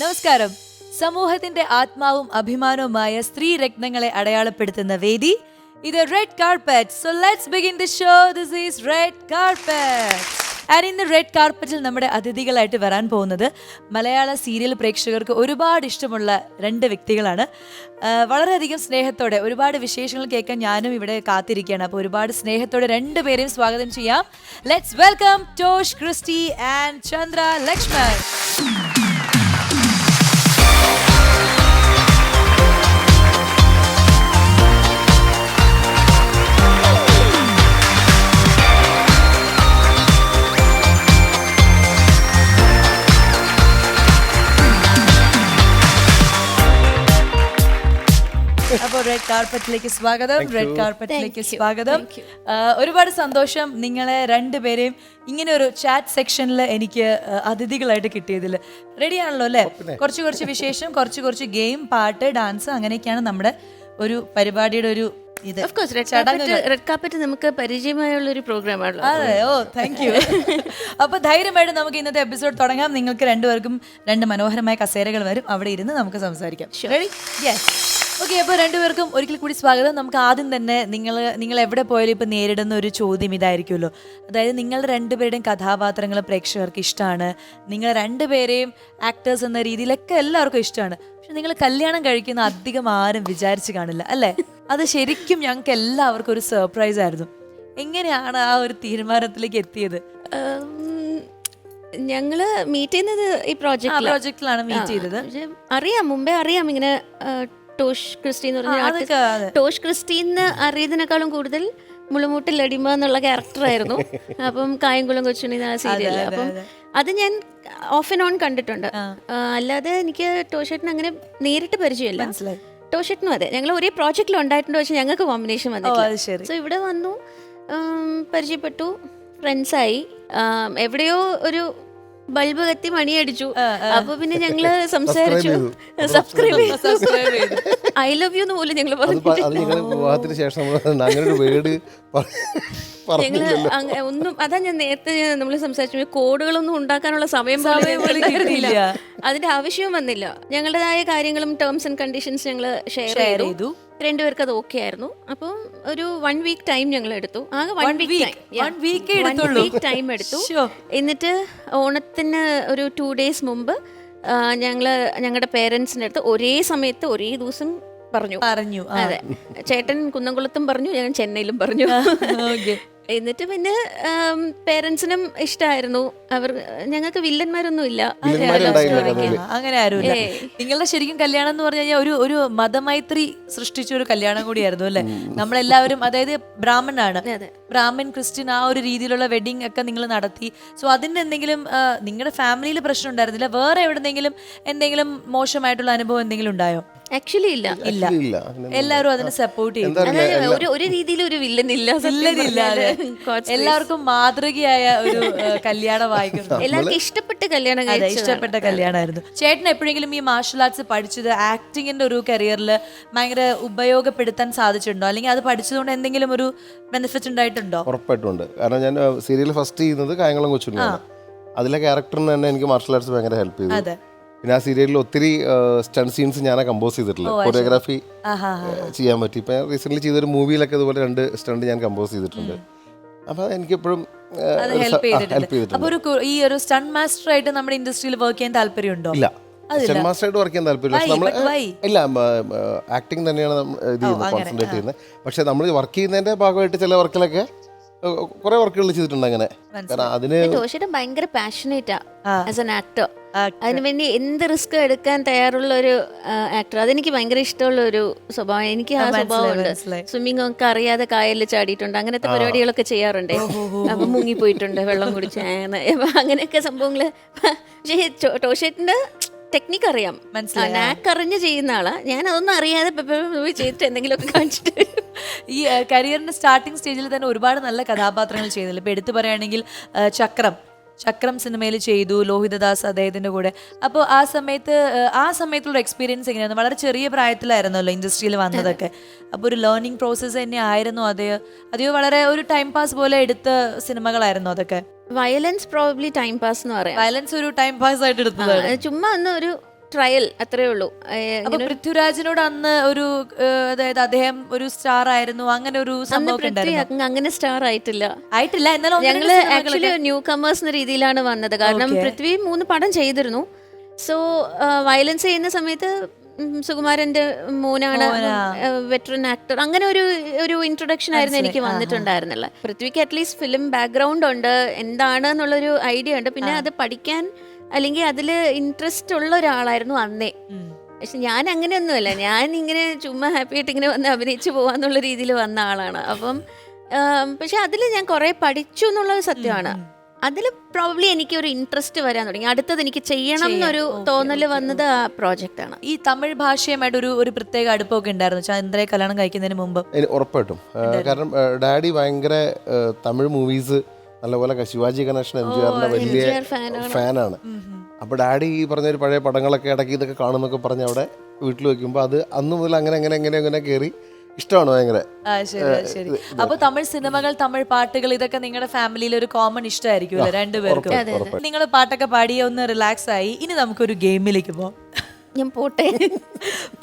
നമസ്കാരം. സമൂഹത്തിന്റെ ആത്മാവും അഭിമാനവുമായ സ്ത്രീ രത്നങ്ങളെ അടയാളപ്പെടുത്തുന്ന വേദി ഇത് red carpet so let's begin the show this is red carpet and ഇന്ന് റെഡ് കാർപ്പറ്റിൽ നമ്മുടെ അതിഥികളായിട്ട് വരാൻ പോകുന്നത് മലയാള സീരിയൽ പ്രേക്ഷകർക്ക് ഒരുപാട് ഇഷ്ടമുള്ള രണ്ട് വ്യക്തികളാണ്. വളരെയധികം സ്നേഹത്തോടെ ഒരുപാട് വിശേഷങ്ങൾ കേൾക്കാൻ ഞാനും ഇവിടെ കാത്തിരിക്കുകയാണ്. അപ്പോൾ ഒരുപാട് സ്നേഹത്തോടെ രണ്ട് പേരെയും സ്വാഗതം ചെയ്യാം. Let's welcome Tosh Christy and Chandra Lakshman red കാർപ്പറ്റിലേക്ക് സ്വാഗതം. റെഡ് കാർപ്പറ്റിലേക്ക് സ്വാഗതം. ഒരുപാട് സന്തോഷം നിങ്ങളെ രണ്ടുപേരെയും ഇങ്ങനെ ഒരു ചാറ്റ് സെക്ഷനിൽ എനിക്ക് അതിഥികളായിട്ട് കിട്ടിയതിൽ റെഡിയാണല്ലോ അല്ലേ? കുറച്ച് കുറച്ച് വിശേഷം കുറച്ച് കുറച്ച് ഗെയിം പാട്ട് ഡാൻസ് അങ്ങനെയൊക്കെയാണ് നമ്മുടെ ഒരു പരിപാടിയുടെ ഒരു ഇത്. ഓഫ് കോഴ്സ് റെഡ് കാർപ്പറ്റ് നമുക്ക് പരിചയമായുള്ള ഒരു പ്രോഗ്രാം അതെ ഓ താങ്ക് യു അപ്പൊ ധൈര്യമായിട്ട് നമുക്ക് ഇന്നത്തെ എപ്പിസോഡ് തുടങ്ങാം. നിങ്ങൾക്ക് രണ്ടുപേർക്കും രണ്ട് മനോഹരമായ കസേരകൾ വരും. അവിടെ ഇരുന്ന് നമുക്ക് സംസാരിക്കാം. റെഡി യെസ് ഓക്കെ അപ്പോൾ രണ്ടുപേർക്കും ഒരിക്കൽ കൂടി സ്വാഗതം. നമുക്ക് ആദ്യം തന്നെ നിങ്ങൾ നിങ്ങൾ എവിടെ പോയാലും ഇപ്പോൾ നേരിടുന്ന ഒരു ചോദ്യം ഇതായിരിക്കുമല്ലോ. അതായത് നിങ്ങൾ രണ്ടുപേരുടെയും കഥാപാത്രങ്ങൾ പ്രേക്ഷകർക്ക് ഇഷ്ടമാണ് നിങ്ങൾ രണ്ടുപേരെയും ആക്ടേഴ്സ് എന്ന രീതിയിലൊക്കെ എല്ലാവർക്കും ഇഷ്ടമാണ് പക്ഷെ നിങ്ങൾ കല്യാണം കഴിക്കുന്ന അധികം ആരും വിചാരിച്ച് കാണില്ല അല്ലേ? അത് ശരിക്കും ഞങ്ങൾക്ക് എല്ലാവർക്കും ഒരു സർപ്രൈസ് ആയിരുന്നു. എങ്ങനെയാണ് ആ ഒരു തീരുമാനത്തിലേക്ക് എത്തിയത്? ഞങ്ങൾ മീറ്റ് ചെയ്യുന്നത് ഈ പ്രോജക്റ്റ് പ്രോജക്റ്റിലാണ് മീറ്റ് ചെയ്തത്. അറിയാം മുമ്പേ അറിയാം ഇങ്ങനെ ടോഷ് ക്രിസ്റ്റി എന്ന് പറഞ്ഞ. ടോഷ് ക്രിസ്റ്റി എന്ന് അറിയതിനേക്കാളും കൂടുതൽ മുളുമൂട്ടിൽ അടിമ എന്നുള്ള ക്യാരക്ടർ ആയിരുന്നു. അപ്പം കായംകുളം കൊച്ചുണ്ണി ആ സീരിയൽ അപ്പം അത്. ഞാൻ ഓഫ് ആൻഡ് ഓൺ കണ്ടിട്ടുണ്ട്. അല്ലാതെ എനിക്ക് ടോഷേട്ടിന് അങ്ങനെ നേരിട്ട് പരിചയമില്ല. ടോഷേട്ടിനും അതെ. ഞങ്ങൾ ഒരേ പ്രോജക്റ്റിൽ ഉണ്ടായിട്ടുണ്ട്. പക്ഷെ ഞങ്ങൾക്ക് കോമ്പിനേഷൻ വന്നു വന്നിട്ടില്ല സോ ഇവിടെ വന്നു പരിചയപ്പെട്ടു ഫ്രണ്ട്സായി എവിടെയോ ഒരു ബൾബ് കത്തി മണിയടിച്ചു അപ്പൊ പിന്നെ ഞങ്ങൾ സംസാരിച്ചു. സബ്സ്ക്രൈബ് ചെയ്തു. ഐ ലവ് യു എന്ന് പോലും ഞങ്ങൾ പറഞ്ഞു അത് ഞങ്ങൾ വിവാഹത്തിന് ശേഷം അങ്ങനെ ഒരു വേർഡ് ഞങ്ങൾ അങ്ങ- ഒന്നും അതാ ഞാൻ നേരത്തെ നമ്മൾ സംസാരിച്ചു കോഡുകളൊന്നും ഉണ്ടാക്കാനുള്ള സമയം പോലും ഞങ്ങൾക്ക്. അതിന്റെ ആവശ്യവും വന്നില്ല ഞങ്ങളുടേതായ കാര്യങ്ങളും ടേംസ് ആൻഡ് കണ്ടീഷൻസ് ഞങ്ങൾ ഷെയർ Share ചെയ്തു ചെയ്തു. രണ്ടുപേർക്ക് അത് ഓക്കെ ആയിരുന്നു അപ്പം ഒരു വൺ വീക്ക് ടൈം ഞങ്ങൾ എടുത്തു ആകെ one One week week? One week ഏ എടുത്തുള്ളൂ? വീക്ക് ടൈം എടുത്തു. എന്നിട്ട് ഓണത്തിന് ഒരു ടു ഡേയ്സ് മുമ്പ് ഞങ്ങൾ ഞങ്ങളുടെ പേരൻസിന്റെ അടുത്ത് ഒരേ സമയത്ത് ഒരേ ദിവസം പറഞ്ഞു പറഞ്ഞു ആ. അതെ ചേട്ടൻ കുന്നംകുളത്തും പറഞ്ഞു ഞാൻ ചെന്നൈയിലും പറഞ്ഞു Okay. എന്നിട്ട് പിന്നെ പേരൻസിനും ഇഷ്ടമായിരുന്നു അവർ ഞങ്ങൾക്ക് വില്ലന്മാരൊന്നും ഇല്ല അങ്ങനെ ആരുമില്ല. നിങ്ങളുടെ ശരിക്കും കല്യാണം എന്ന് പറഞ്ഞു കഴിഞ്ഞാൽ ഒരു ഒരു മതമൈത്രി സൃഷ്ടിച്ച ഒരു കല്യാണം കൂടിയായിരുന്നു അല്ലെ? നമ്മളെല്ലാവരും അതായത് ബ്രാഹ്മണാണ്. ബ്രാഹ്മൻ ബ്രാഹ്മൺ ക്രിസ്ത്യൻ ആ ഒരു രീതിയിലുള്ള വെഡിങ് ഒക്കെ നിങ്ങൾ നടത്തി. സോ അതിന് എന്തെങ്കിലും നിങ്ങളുടെ ഫാമിലിയിൽ പ്രശ്നം ഉണ്ടായിരുന്നില്ല? വേറെ എവിടെന്നെങ്കിലും എന്തെങ്കിലും മോശമായിട്ടുള്ള അനുഭവം എന്തെങ്കിലും ഉണ്ടായോ? ആക്ച്വലി ഇല്ല. ഇല്ല. ഇല്ല. എല്ലാവരും അതിനെ സപ്പോർട്ട് ചെയ്തു അതായത് ഒരു ഒരു രീതിയിൽ ഒരു വില്ലൻ ഇല്ല ഇല്ലതില്ല. എല്ലാവർക്കും മാതൃകയായ ഒരു കല്യാണം വായിക്കുന്നു. എല്ലാവർക്കും ഇഷ്ടപ്പെട്ട കല്യാണം അതെ ഇഷ്ടപ്പെട്ട കല്യാണമായിരുന്നു. ചേട്ടൻ എപ്പോഴെങ്കിലും ഈ മാർഷൽ ആർട്സ് പഠിച്ചത് ആക്ടിങ്ങിന്റെ ഒരു കരിയറിൽ ഭയങ്കര ഉപയോഗപ്പെടുത്താൻ സാധിച്ചിട്ടുണ്ടോ? അല്ലെങ്കിൽ അത് പഠിച്ചതുകൊണ്ട് എന്തെങ്കിലും ഒരു ബെനിഫിറ്റ് ഉണ്ടായിട്ടുണ്ടോ? ഉറപ്പായിട്ടുണ്ട്. കാരണം ഞാൻ സീരിയൽ ഫസ്റ്റ് ചെയ്യുന്നത് കായംകുളം കൊച്ചു അതിലെ ക്യാരക്ടറിന് തന്നെ എനിക്ക് മാർഷൽ ആർട്സ് ഭയങ്കര ഹെൽപ്പ് ചെയ്തു. അതെ. പിന്നെ ആ സീരിയലിൽ ഒത്തിരി സ്റ്റൺ സീൻസ് ഞാൻ കമ്പോസ് ചെയ്തിട്ടുള്ളത്. കൊറിയോഗ്രാഫി ചെയ്യാൻ പറ്റി. ഇപ്പം റീസെന്റ് ചെയ്തൊരു മൂവിയിലൊക്കെ ഇതുപോലെ രണ്ട് സ്റ്റണ്ട് ഞാൻ കമ്പോസ് ചെയ്തിട്ടുണ്ട്. അപ്പോൾ എനിക്ക് എപ്പോഴും അത് ഹെൽപ്പ് ചെയ്തിട്ടുണ്ട്. അപ്പോൾ ഒരു ഈ ഒരു സ്റ്റൺ മാസ്റ്റർ ആയിട്ട് നമ്മുടെ ഇൻഡസ്ട്രിയിൽ വർക്ക് ചെയ്യാൻ താല്പര്യമുണ്ടോ? ഇല്ല. സ്റ്റൺ മാസ്റ്ററായിട്ട് വർക്ക് ചെയ്യാൻ താല്പര്യമില്ല. നമ്മൾ ഇല്ല ആക്ടിങ് തന്നെയാണ് ഇത് ചെയ്യുന്നത് കോൺസെൻട്രേറ്റ് ചെയ്യുന്നത്. പക്ഷെ നമ്മൾ വർക്ക് ചെയ്യുന്നതിന്റെ ഭാഗമായിട്ട് ചില വർക്കിലൊക്കെ കുറെ വർക്കുകൾ ചെയ്തിട്ടുണ്ട് അങ്ങനെ. കാരണം അതിന് ടോഷിയുടെ ഭയങ്കര പാഷനേറ്റ് ആസ് എൻ ആക്ടർ അതിന് വേണ്ടി എന്ത് റിസ്ക് എടുക്കാൻ തയ്യാറുള്ള ഒരു ആക്ടർ അതെനിക്ക് ഭയങ്കര ഇഷ്ടമുള്ള ഒരു സ്വഭാവം. എനിക്ക് ആ സ്വഭാവമുണ്ട്. സ്വിമ്മിംഗ് ഒക്കെ അറിയാതെ കായലിൽ ചാടിയിട്ടുണ്ട്. അങ്ങനത്തെ പരിപാടികളൊക്കെ ചെയ്യാറുണ്ട്. അപ്പൊ മുങ്ങിപ്പോയിട്ടുണ്ട് വെള്ളം കുടിച്ച്. അങ്ങനെയൊക്കെ സംഭവങ്ങൾ. പക്ഷേ ടോഷേറ്റിന്റെ ടോഷേട്ടിന്റെ ടെക്നിക്ക് അറിയാം മനസ്സിലായി, ആ. നാക്ക് അറിഞ്ഞ് ചെയ്യുന്ന ആളാ. ഞാൻ അതൊന്നും അറിയാതെ ചെയ്തിട്ട് എന്തെങ്കിലുമൊക്കെ കാണിച്ചിട്ട് ഈ കരിയറിന്റെ സ്റ്റാർട്ടിംഗ് സ്റ്റേജിൽ തന്നെ ഒരുപാട് നല്ല കഥാപാത്രങ്ങൾ ചെയ്യുന്നില്ല ഇപ്പൊ എടുത്തു പറയുകയാണെങ്കിൽ ചക്രം. ചക്രം സിനിമയിൽ ചെയ്തു ലോഹിതദാസ് അദ്ദേഹത്തിന്റെ കൂടെ. അപ്പോൾ ആ സമയത്ത് ആ, സമയത്തുള്ള എക്സ്പീരിയൻസ് എങ്ങനെയായിരുന്നു? വളരെ ചെറിയ പ്രായത്തിലായിരുന്നല്ലോ ഇൻഡസ്ട്രിയിൽ വന്നതൊക്കെ. അപ്പോൾ ഒരു ലേണിംഗ് പ്രോസസ്സ് തന്നെ ആയിരുന്നു അതെയോ അതെയോ? വളരെ ഒരു ടൈം പാസ് പോലെ എടുത്ത സിനിമകളായിരുന്നു അതൊക്കെ. വയലൻസ് പ്രോബ്ലി ടൈം പാസ് എന്ന് പറയാം. വയലൻസ് ഒരു ടൈം പാസ് ആയിട്ട് എടുത്തതാണ്. ആ, ചുമ്മാ ഒന്ന് ഒരു ട്രയൽ അത്രേ ഉള്ളൂ. അപ്പൊ പൃഥ്വിരാജിനോട് അന്ന് ഒരു അതായത് അദ്ദേഹം ഒരു സ്റ്റാർ ആയിരുന്നു. അങ്ങനെ ഒരു അങ്ങനെ സ്റ്റാർ ആയിട്ടില്ല. ആയിട്ടില്ല. എന്നാലും ഞങ്ങൾ ആക്ച്വലി ന്യൂ കമേഴ്സ് എന്ന രീതിയിലാണ് വന്നത്. കാരണം പൃഥ്വി മൂന്ന് പടം ചെയ്തിരുന്നു. സോ വയലൻസ് ചെയ്യുന്ന സമയത്ത് സുകുമാരന്റെ മോനാണ് വെറ്ററൻ ആക്ടർ അങ്ങനെ ഒരു ഒരു ഇൻട്രൊഡക്ഷൻ ആയിരുന്നു എനിക്ക് വന്നിട്ടുണ്ടായിരുന്നില്ല പൃഥ്വിക്ക് അറ്റ്ലീസ്റ്റ് ഫിലിം ബാക്ക്ഗ്രൗണ്ട് ഉണ്ട്. എന്താണ് എന്നുള്ളൊരു ഐഡിയ ഉണ്ട്. പിന്നെ അത് പഠിക്കാൻ അല്ലെങ്കിൽ അതിൽ ഇൻട്രസ്റ്റ് ഉള്ള ഒരാളായിരുന്നു അന്നേ. പക്ഷെ ഞാൻ അങ്ങനെയൊന്നുമല്ല. ഞാൻ ഇങ്ങനെ ചുമ്മാ ഹാപ്പി ആയിട്ട് ഇങ്ങനെ വന്ന് അഭിനയിച്ചു പോവാന്നുള്ള രീതിയിൽ വന്ന ആളാണ്. അപ്പം പക്ഷെ അതിൽ ഞാൻ കുറേ പഠിച്ചു എന്നുള്ളത് സത്യമാണ്. അതിൽ പ്രോബ്ലി എനിക്ക് ഒരു ഇൻട്രസ്റ്റ് വരാൻ തുടങ്ങി. അടുത്തത് എനിക്ക് ചെയ്യണം എന്നൊരു തോന്നൽ വന്നത് ആ പ്രോജക്റ്റ് ആണ്. ഈ തമിഴ് ഭാഷയുമായിട്ട് ഒരു ഒരു പ്രത്യേക അടുപ്പമൊക്കെ ഉണ്ടായിരുന്നു. ചന്ദ്രയെ കല്യാണം കഴിക്കുന്നതിന് മുമ്പ്. ഉറപ്പായിട്ടും. കാരണം ഡാഡി ഭയങ്കര തമിഴ് മൂവീസ് നല്ലപോലെ ശിവാജി ഗണേശൻ എം ജി ആറിന്റെ വലിയ ഫാനാണ്. അപ്പൊ ഡാഡി ഈ പറഞ്ഞ ഒരു പഴയ പടങ്ങളൊക്കെ ഇടയ്ക്ക് ഇതൊക്കെ കാണുന്നൊക്കെ പറഞ്ഞ് അവിടെ വീട്ടിൽ വെക്കുമ്പോൾ അത് അന്ന് മുതൽ അങ്ങനെ അങ്ങനെ അങ്ങനെ അങ്ങനെ കയറി ഇഷ്ടമാണ് ഭയങ്കര. ശരി അപ്പൊ തമിഴ് സിനിമകൾ തമിഴ് പാട്ടുകൾ ഇതൊക്കെ നിങ്ങളുടെ ഫാമിലിയിൽ ഒരു കോമൺ ഇഷ്ടമായിരിക്കും രണ്ടുപേർക്ക്. നിങ്ങൾ പാട്ടൊക്കെ പാടി ഒന്ന് റിലാക്സ് ആയി. ഇനി നമുക്കൊരു ഗെയിമിലേക്ക് പോവാം. ഞാൻ പോട്ടെ.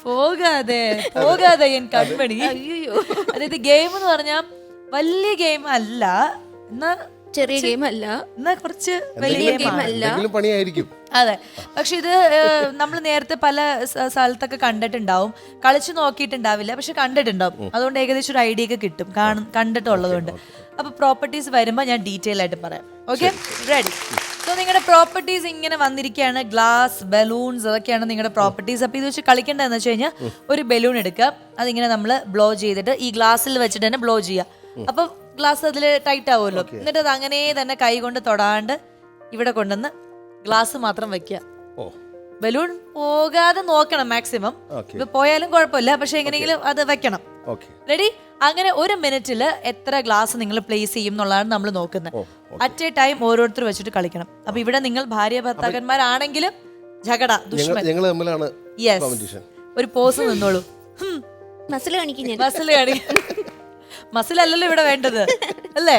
പോകാതെ പോകാതെ എൻ കൺമണി. അതായത് ഗെയിം എന്ന് പറഞ്ഞാൽ വലിയ ഗെയിം അല്ല. എന്നാ ചെറിയ ഗെയിം അല്ല എന്നാ കുറച്ച് വലിയ ഗെയിം അല്ല എന്തെങ്കിലും പണിയായിരിക്കും. അതെ. പക്ഷെ ഇത് നമ്മൾ നേരത്തെ പല സ്ഥലത്തൊക്കെ കണ്ടിട്ടുണ്ടാവും. കളിച്ചു നോക്കിയിട്ടുണ്ടാവില്ല പക്ഷെ കണ്ടിട്ടുണ്ടാവും. അതുകൊണ്ട് ഏകദേശം ഒരു ഐഡിയ ഒക്കെ കിട്ടും. കാണും കണ്ടിട്ടുള്ളതുകൊണ്ട്. അപ്പൊ പ്രോപ്പർട്ടീസ് വരുമ്പോൾ ഞാൻ ഡീറ്റെയിൽ ആയിട്ട് പറയാം. ഓക്കെ റെഡി സോ നിങ്ങളുടെ പ്രോപ്പർട്ടീസ് ഇങ്ങനെ വന്നിരിക്കുകയാണ് ഗ്ലാസ് ബലൂൺസ് അതൊക്കെയാണ് നിങ്ങളുടെ പ്രോപ്പർട്ടീസ് അപ്പൊ ഇത് വെച്ച് കളിക്കേണ്ടതെന്ന് വെച്ച് കഴിഞ്ഞാൽ ഒരു ബലൂൺ എടുക്കുക. അതിങ്ങനെ നമ്മൾ ബ്ലോ ചെയ്തിട്ട് ഈ ഗ്ലാസ്സിൽ വെച്ചിട്ട് തന്നെ ബ്ലോ ചെയ്യുക. അപ്പൊ ഗ്ലാസ് അതിൽ ടൈറ്റ് ആവുമല്ലോ. എന്നിട്ട് അത് അങ്ങനെ തന്നെ കൈ കൊണ്ട് തൊടാണ്ട് ഇവിടെ കൊണ്ടുവന്ന് ഗ്ലാസ് മാത്രം വെക്കുക. ഓ. ബലൂൺ പോകാതെ നോക്കണം മാക്സിമം ഇപ്പൊ പോയാലും കുഴപ്പമില്ല പക്ഷെ എങ്ങനെയെങ്കിലും അത് വെക്കണം. ഓക്കെ റെഡി അങ്ങനെ ഒരു മിനിറ്റിൽ എത്ര ഗ്ലാസ് നിങ്ങൾ പ്ലേസ് ചെയ്യും എന്നുള്ളതാണ് നമ്മൾ നോക്കുന്നത്. അറ്റ് എ ടൈം ഓരോരുത്തർ വെച്ചിട്ട് കളിക്കണം. അപ്പൊ ഇവിടെ നിങ്ങൾ ഭാര്യ ഭർത്താക്കന്മാരാണെങ്കിലും ജഗട ദുഷ്മൻ. യെസ് ഒരു പോസ് നിന്നോളൂ. മസിൽ കാണിക്കും ബസ്സിൽ മസിൽ കാണി മസിൽ അല്ലല്ലോ ഇവിടെ വേണ്ടത്. അല്ലേ?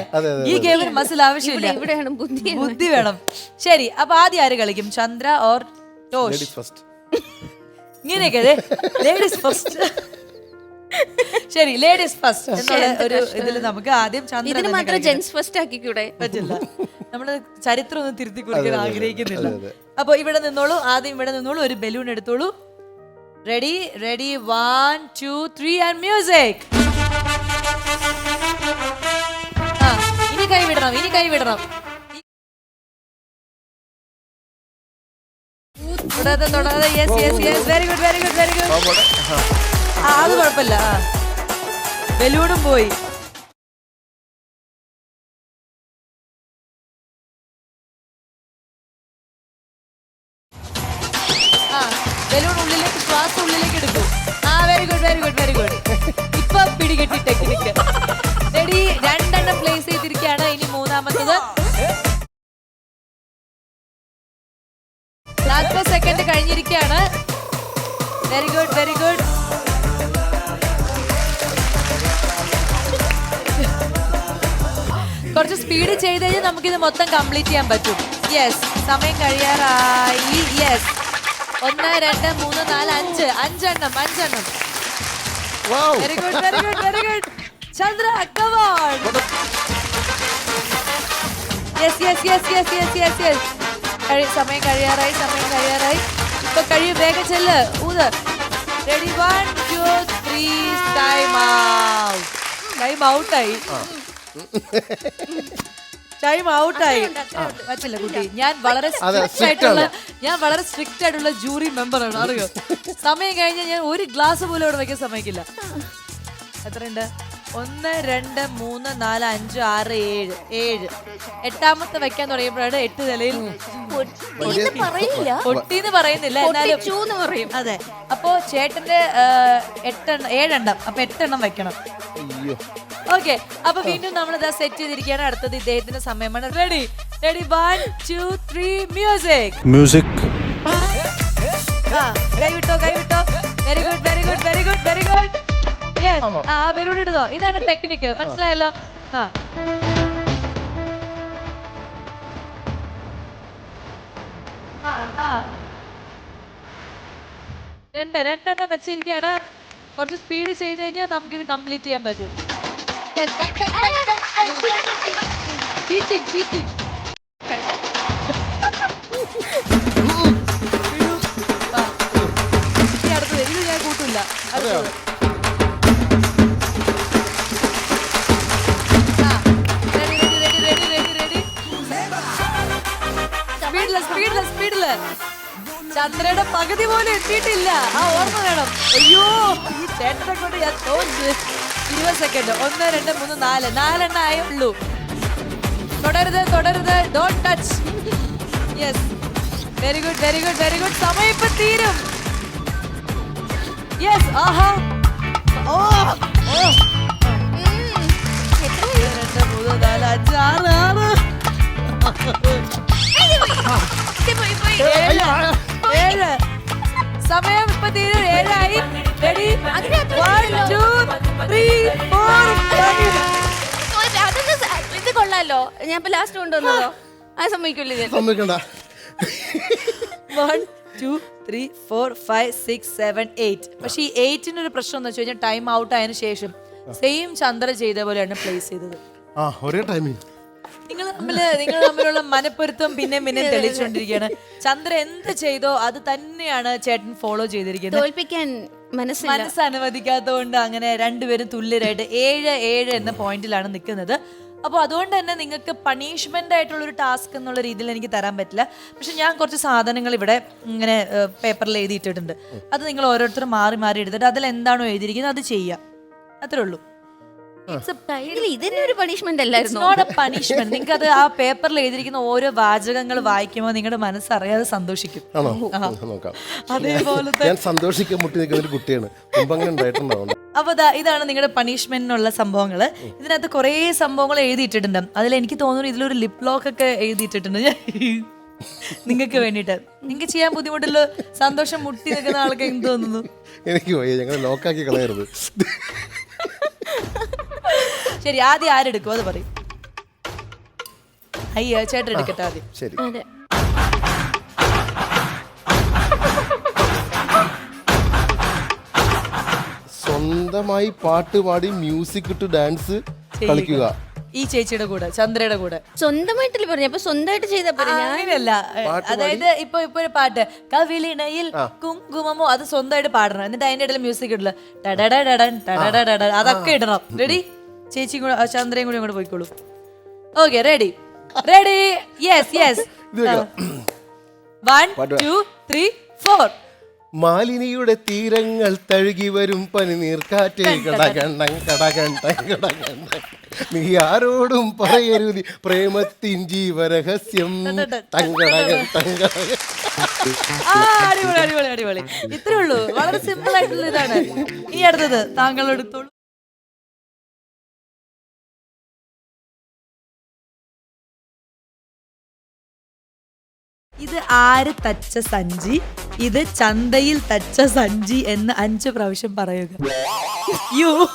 ഈ ഗെയിമിന് മസിൽ ആവശ്യമില്ല. ഇവിടെ ഇവിടെയാണ് ബുദ്ധി ബുദ്ധി വേണം. ശരി അപ്പൊ ആദ്യം ആര് കളിക്കും? ചന്ദ്ര ഓർ ടോഷ് ഇങ്ങനെയൊക്കെ ലേഡീസ് ഫസ്റ്റ് ശരി ലേഡീസ് ഫസ്റ്റ് എന്നുള്ള ഒരു ഇതിൽ നമുക്ക് ആദ്യം ചന്ദ്ര ഇതിന് മാത്രം. ജെൻസ് ഫസ്റ്റ് ആക്കിക്കൂടെ? പറ്റില്ല. നമ്മൾ ചരിത്രം ഒന്നും തിരുത്തി കുറിക്കാൻ ആഗ്രഹിക്കുന്നില്ല. അപ്പൊ ഇവിടെ നിന്നോളൂ ആദ്യം ഇവിടെ നിന്നോളൂ ഒരു ബലൂൺ എടുത്തോളൂ. Ready ready one two three and music ഇനി കൈ വിടണം ഇനി കൈ വിടണം തൊടാതെ തൊടാതെ yes yes yes very good very good very good ആ അത് കുഴപ്പമില്ല ആ. പോയി. ബലൂൺ പിടികിട്ടി ടെക്നിക്ക് റെഡി രണ്ടെണ്ണം പ്ലേസ് ചെയ്തിരിക്കുകയാണ്. ഇനി മൂന്നാമത്തത്. നാൽപ്പത് സെക്കൻഡ് കഴിഞ്ഞിരിക്കുകയാണ്. വെരി ഗുഡ് വെരി ഗുഡ് കുറച്ച് സ്പീഡ് ചെയ്ത് കഴിഞ്ഞാൽ നമുക്കിത് മൊത്തം കംപ്ലീറ്റ് ചെയ്യാൻ പറ്റും. യെസ് സമയം കഴിയാറായി. യെസ് ഒന്ന് രണ്ട് മൂന്ന് നാല് അഞ്ച്. അഞ്ചെണ്ണം അഞ്ചെണ്ണം. Very good very good very good Chandra come on yes yes yes yes yes yes yes കഴി സമയം കഴിയാറായി സമയം കഴിയാറായി. ഇപ്പൊ കഴിയും വേഗം ചെല്ല്. ഊത്. Ready one two three time out time ഔട്ടായി ടൈം ഔട്ട് ആയി. പറ്റില്ല കുട്ടി. ഞാൻ വളരെ സ്ട്രിക്റ്റ് ആയിട്ടുള്ള ഞാൻ വളരെ സ്ട്രിക്റ്റ് ആയിട്ടുള്ള ജൂറി മെമ്പറാണ് അറിയോ? സമയം കഴിഞ്ഞാൽ ഞാൻ ഒരു ഗ്ലാസ് പോലും അവിടെ വയ്ക്കാൻ സമ്മതിക്കില്ല. എത്രയുണ്ട്? ഒന്ന് രണ്ട് മൂന്ന് നാല് അഞ്ച് ആറ് ഏഴ് ഏഴ്. എട്ടാമത്തെ വെക്കാൻ തുടങ്ങിയപ്പോഴാണ് എട്ട് നിലയിൽ പൊട്ടിന്ന് പറയില്ല. പൊട്ടിന്ന് പറയുന്നില്ല. എന്നാലും പറയും. അതെ. അപ്പോ ചേട്ടന്റെ എട്ടെണ്ണം ഏഴെണ്ണം. അപ്പൊ എട്ടെണ്ണം വെക്കണം അയ്യോ. ഓക്കെ. അപ്പൊ വീണ്ടും നമ്മൾ ഇതാ സെറ്റ് ചെയ്തിരിക്കുകയാണ്. അടുത്തത് ഇദ്ദേഹത്തിന്റെ സമയമാണ്. Ready ready one two three music music കൈവിട്ടോ കൈവിട്ടോ. Very good very good very good very good ആ ബലൂൺ ഇടുന്നോ? ഇതാണ് ടെക്നിക്ക് മനസ്സിലായല്ലോ? ആ. രണ്ട് രണ്ടെണ്ണം വെച്ചിരിക്കുകയാണ്. കുറച്ച് സ്പീഡ് ചെയ്ത് കഴിഞ്ഞാൽ നമുക്ക് ഇത് കംപ്ലീറ്റ് ചെയ്യാൻ പറ്റും. Cheating cheating. ചന്ദ്രയുടെ പകുതി പോലും എത്തിയിട്ടില്ല. ആ ഓർമ്മ വേണം. അയ്യോ ഈ ചേട്ടനെ കൊണ്ട് ഞാൻ തോന്നുന്നു ഇരുപത് സെക്കൻഡ് ഒന്ന് രണ്ട് മൂന്ന് നാല്. നാലെണ്ണ ആയേ ഉള്ളൂ തുടരുത് തുടരുത്. Don't touch yes very good very good very good സമയം ഇപ്പൊ തീരും. യെസ് ആഹാ. ഓ ഓ. രണ്ട് മൂന്ന് നാല് അഞ്ച് ആറ് ആറ്. ഏഴ്. സമയം ഇപ്പൊ തീരെ ഏഴായി. Ready one two three four ഇത് കൊള്ളാലോ. ഞാൻ ഇപ്പൊ ലാസ്റ്റ് കൊണ്ടുവന്നല്ലോ അത് സമ്മതിക്കില്ല സമ്മതിക്കണ്ട. One two three four five six seven eight പക്ഷെ ഈ എയ്റ്റിന് ഒരു പ്രശ്നം എന്ന് വെച്ച് കഴിഞ്ഞാൽ ടൈം ഔട്ട് ആയതിനു ശേഷം സെയിം ചന്ദ്ര ചെയ്ത പോലെയാണ് പ്ലേസ് ചെയ്തത്. ആ ഒരേ ടൈമിങ് നിങ്ങൾ തമ്മിൽ നിങ്ങൾ തമ്മിലുള്ള മനപ്പൊരുത്തം പിന്നെ പിന്നെ തെളിയിച്ചുകൊണ്ടിരിക്കുകയാണ്. ചന്ദ്ര എന്ത് ചെയ്തോ അത് തന്നെയാണ് ചേട്ടൻ ഫോളോ ചെയ്തിരിക്കുന്നത്. തോൽപ്പിക്കാൻ മനസ്സില്ല. മനസ്സ് അനുവദിക്കാത്തതുകൊണ്ട് അങ്ങനെ രണ്ടുപേരും തുല്യരായിട്ട് ഏഴ് ഏഴ് എന്ന പോയിന്റിലാണ് നിൽക്കുന്നത്. അപ്പോൾ അതുകൊണ്ട് തന്നെ നിങ്ങൾക്ക് പണിഷ്മെന്റ് ആയിട്ടുള്ള ഒരു ടാസ്ക് എന്നുള്ള രീതിയിൽ എനിക്ക് തരാൻ പറ്റില്ല. പക്ഷെ ഞാൻ കുറച്ച് സാധനങ്ങൾ ഇവിടെ ഇങ്ങനെ പേപ്പറിൽ എഴുതിയിട്ടിട്ടുണ്ട്. അത് നിങ്ങൾ ഓരോരുത്തരും മാറി മാറി എടുത്തിട്ട് അതിൽ എന്താണോ എഴുതിയിരിക്കുന്നത് അത് ചെയ്യുക അത്രേ ഉള്ളൂ. ഇതന്നെ ഒരു പണിഷ്മെന്റ് അല്ലായിരുന്നു? നോട്ട് എ പണിഷ്മെന്റ് നിങ്ങൾക്ക് അത് ആ പേപ്പറിൽ എഴുതിയിരിക്കുന്ന ഓരോ വാചകങ്ങൾ വായിക്കുമ്പോൾ നിങ്ങളുടെ മനസ്സറിയാതെ സന്തോഷിക്കും. ആണോ? നോക്കാം. അതേപോലെ ഞാൻ സന്തോഷിക്കാൻ മുട്ടി നിൽക്കുന്ന ഒരു കുട്ടിയാണ്. അപ്പൊ ഇതാണ് നിങ്ങളുടെ പണിഷ്മെന്റിനുള്ള സംഭവങ്ങൾ ഇതിനകത്ത് കുറേ സംഭവങ്ങൾ എഴുതിയിട്ടിട്ടുണ്ട്. അതിൽ എനിക്ക് തോന്നുന്നു ഇതിലൊരു ലിപ് ലോക്ക് ഒക്കെ എഴുതിയിട്ടിട്ടുണ്ട്. നിങ്ങൾക്ക് വേണ്ടിയിട്ട്. നിങ്ങൾക്ക് ചെയ്യാൻ ബുദ്ധിമുട്ടല്ലോ സന്തോഷം മുട്ടി നിൽക്കുന്ന ആൾക്ക് എന്ത് തോന്നുന്നു? എനിക്ക് പോയി ഞങ്ങൾ ലോക്കാക്കി കളയരുത്. ശരി ആദ്യം ആരെടുക്കും അത് പറയും. അയ്യോ ചേട്ടൻ എടുക്കട്ടെ ആദ്യം. ശരി. അതെ. സ്വന്തമായി പാട്ട് പാടി മ്യൂസിക് ഇട്ട് ഡാൻസ് കളിക്കുക. ഈ ചേച്ചിയുടെ കൂടെ ചന്ദ്രയുടെ കൂടെ. സ്വന്തമായിട്ടല്ലേ പറഞ്ഞു? അപ്പൊ സ്വന്തമായിട്ട് ചെയ്താ ആ, അങ്ങനെയല്ല. അതായത് ഇപ്പൊ ഇപ്പൊ ഒരു പാട്ട്. കവിളിണയിൽ കുങ്കുമമോ അത് സ്വന്തമായിട്ട് പാടണം. എന്നിട്ട് അതിന്റെ ഇടയിൽ മ്യൂസിക് ഇടില്ല ടടടടടൻ ടടടടടൻ അതൊക്കെ ഇടണം. റെഡി ചേച്ചിയും കൂടെ ആ, ചന്ദ്രയും കൂടെ അങ്ങോട്ട് പോയിക്കോളൂ. Okay ready ready yes yes ഇത്. വൺ ടു ത്രീ ഫോർ മാലിനിയുടെ തീരങ്ങൾ തഴുകി വരും പനിനീർക്കാറ്റേ കടകണ്ണം കടകണ്ണം കടകണ്ണം നീ ആരോടും പറയരുതി പ്രേമത്തിൻ ജീവരഹസ്യം. തങ്കടകൻ തങ്കടകൻ. ആ അടിപൊളി അടിപൊളി അടിപൊളി. ഇത്രേ ഉള്ളൂ. വളരെ സിമ്പിൾ ആയിട്ടുള്ള ഇതാണ്. ഈ അടുത്തത് താങ്കൾ ഇത് ആര് തച്ച സഞ്ചി? ഇത് ചന്തയിൽ തച്ച സഞ്ചി എന്ന് അഞ്ച് പ്രാവശ്യം പറയുക. യു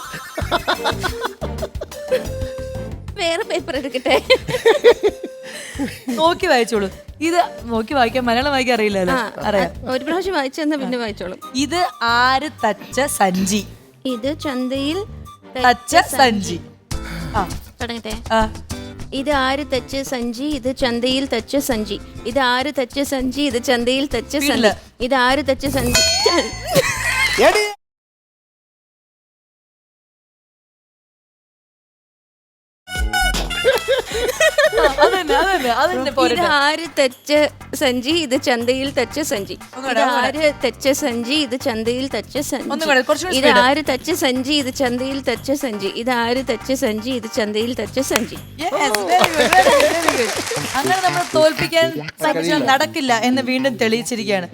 വേറെ പേപ്പർ എടുക്കട്ടെ? നോക്കി വായിച്ചോളൂ. ഇത് നോക്കി വായിക്കാൻ മലയാളം വായിക്കാൻ അറിയില്ലല്ലോ. അറിയാം. ഒരു പ്രാവശ്യം വായിച്ചു തന്നാ പിന്നെ വായിച്ചോളൂ. ഇത് ആര് തച്ച സഞ്ചി? ഇത് ചന്തയിൽ തച്ച സഞ്ചി. ആ. തുടങ്ങട്ടെ. ആ. ഇത് ആര് തച്ച് സഞ്ചി? ഇത് ചന്തയിൽ തച്ച സഞ്ചി. ഇത് ആര് തച്ച സഞ്ചി? ഇത് ചന്തയിൽ തച്ച സഞ്ചി. ഇത് ആര് തച്ച സഞ്ചി? അതന്നെ അതന്നെ അതന്നെ ഇത് ആര് തച്ച സഞ്ചി ഇത് ചന്തയിൽ തച്ച ഒന്നുകൂടെ. ആര് തച്ച സഞ്ചി ഇത് ചന്തയിൽ തച്ച speed. ആര് തച്ച സഞ്ചി ഇത് ചന്തയിൽ തച്ച സഞ്ചി. ഇത് ആര് തച്ച സഞ്ചി ഇത് ചന്തയിൽ തച്ച സഞ്ചി. അങ്ങനെ നമ്മൾ തോൽപ്പിക്കാൻ ശ്രമിച്ചാൽ നടക്കില്ല എന്ന് വീണ്ടും തെളിയിച്ചിരിക്കുകയാണ്.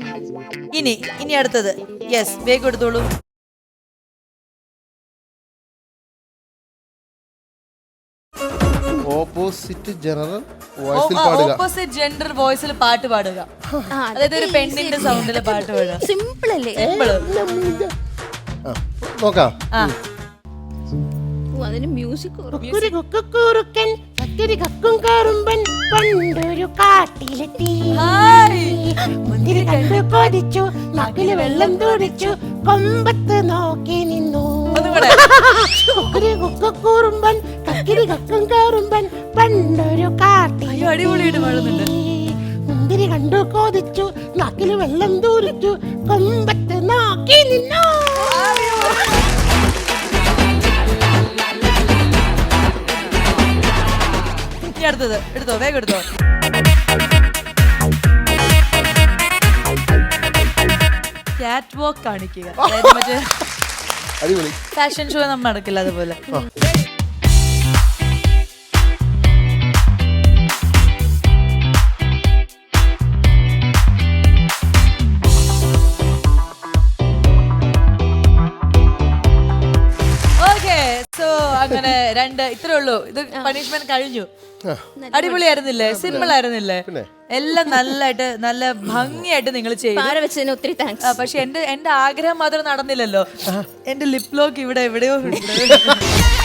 ഇനി ഇനി അടുത്തത്. യെസ് വേഗം എടുത്തോളൂ. ഓപ്പോസിറ്റ് ജനറൽ വോയിസിൽ പാടുക. ഓപ്പോസിറ്റ് ജെൻഡർ വോയിസിൽ പാട്ട് പാടുക. അതായത് ഒരു പെണ്ണിന്റെ സൗണ്ടിൽ പാട്ട് പാടുക. സിമ്പിൾ അല്ലേ? ആ, നോക്കാം. ആ. ഓ, അതിന് മ്യൂസിക് കക്കിരി കക്കും കറുമ്പൻ പണ്ടൊരു കാട്ടിലെത്തി. ഹായ്. മുന്തിരി കണ്ടു കൊതിച്ചു നാക്കിൽ വെള്ളം തുടിച്ചു കൊമ്പത്ത് നോക്കി നിന്നു. ഒന്നും കൂടെ. കുക്കുരി കക്കിരി കേറുമ്പൻ പണ്ടൊരു കാട്ടി. അയ്യോ, അടിപൊളിയായിട്ട് പാടുന്നുണ്ട്. മുന്തിരി കണ്ടു കോതിച്ചു നാക്കിൽ വെള്ളം തൂരിച്ചു കൊമ്പത്ത് നോക്കി നിന്നോ. അടുത്തത് എടുത്തോ വേഗം എടുത്തോ. കാറ്റ് വാക്ക് കാണിക്കുക അടിപൊളി. ഫാഷൻ ഷോ നമ്മൾ നടക്കില്ല അതുപോലെ. സോ അങ്ങനെ രണ്ട് ഇത്രേ ഉള്ളൂ. ഇത് പണിഷ്മെന്റ് കഴിഞ്ഞു. അടിപൊളിയായിരുന്നില്ലേ? സിമ്പിൾ ആയിരുന്നില്ലേ? എല്ലാം നല്ലതായിട്ട് നല്ല ഭംഗിയായിട്ട് നിങ്ങൾ ചെയ്തു. ഒത്തിരി താങ്ക്സ് പക്ഷെ എന്റെ എന്റെ ആഗ്രഹം മാത്രം നടന്നില്ലല്ലോ. എന്റെ ലിപ് ലോക്ക് ഇവിടെ എവിടെയോ ഉണ്ട്.